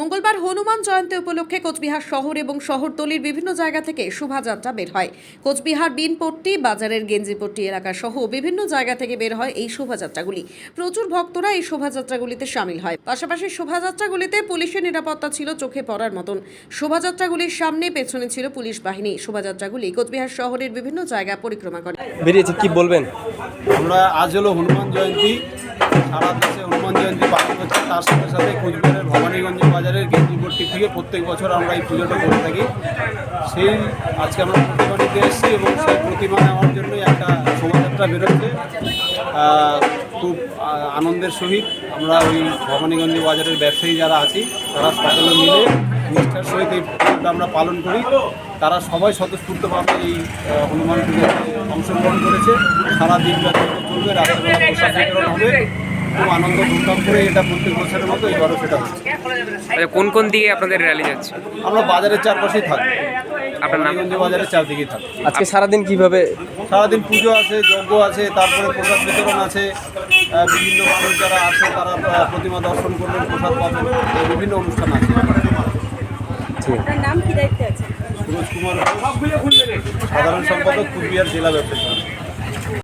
মঙ্গলবার হনুমান জয়ন্তী উপলক্ষে কোচবিহার শহর এবং শহরতলির বিভিন্ন জায়গা থেকে শোভাযাত্রা বের হয়। কোচবিহার বিনপট্টি বাজারের গেঞ্জিপট্টি এলাকা সহ বিভিন্ন জায়গা থেকে বের হয় এই শোভাযাত্রাগুলি। প্রচুর ভক্তরা এই শোভাযাত্রাগুলিতে সামিল হয়। পাশাপাশি শোভাযাত্রাগুলিতে পুলিশের নিরাপত্তা ছিল চোখে পড়ার মতন। শোভাযাত্রাগুলির সামনে পেছনে ছিল পুলিশ বাহিনী। শোভাযাত্রাগুলি কোচবিহার শহরের বিভিন্ন জায়গা পরিক্রমা করে। বেরিয়েছে কি বলবেন? আমরা আজ হলো হনুমান জয়ন্তী। সারা দেশে হনুমান জয়ন্তী পালন হচ্ছে। তার সাথে সাথে কোচবিহারের ভবানীগঞ্জ বাজারের গেঞ্জিপট্টি থেকে প্রত্যেক বছর আমরা এই পুজোটা করে থাকি। সেই আজকে আমরা প্রতিমা নিতে এসেছি এবং সেই প্রতিমা নেওয়ার জন্যই একটা শোভাযাত্রা বেরোচ্ছে। খুব আনন্দের সহিত আমরা ওই ভবানীগঞ্জ বাজারের ব্যবসায়ী যারা আছি, তারা সকলে মিলে নিষ্ঠার সহিত এই পুজোটা আমরা পালন করি। তারা সবাই স্বতঃস্ফূর্তভাবে এই হনুমান পুজোতে অংশগ্রহণ করেছে। সারা দিন ব্যাপী এটা চলবে রাত্রেবেলা প্রসাদ বিতরণ হবে। খুব আনন্দ ধুমধাম করে এটা প্রত্যেক বছরের মতো এবারও সেটা হচ্ছে। আচ্ছা কোন কোন দিকে আপনাদের র্যালি যাচ্ছে? আমরা বাজারের চারপাশেই থাকব আপনার নাম? বাজারের চারদিকেই থাকব আজকে সারাদিন কীভাবে? সারাদিন পুজো আছে যজ্ঞ আছে তারপরে প্রসাদ বিতরণ আছে। বিভিন্ন মানুষ যারা আছে তারা প্রতিমা দর্শন করবেন প্রসাদ পাবেন। এই বিভিন্ন অনুষ্ঠান আছে ঠিক আপনার নাম কি দায়িত্বে আছে সুরজ কুমার সাধারণ সম্পাদক কুচবিহার জেলা ব্যবসায়ী।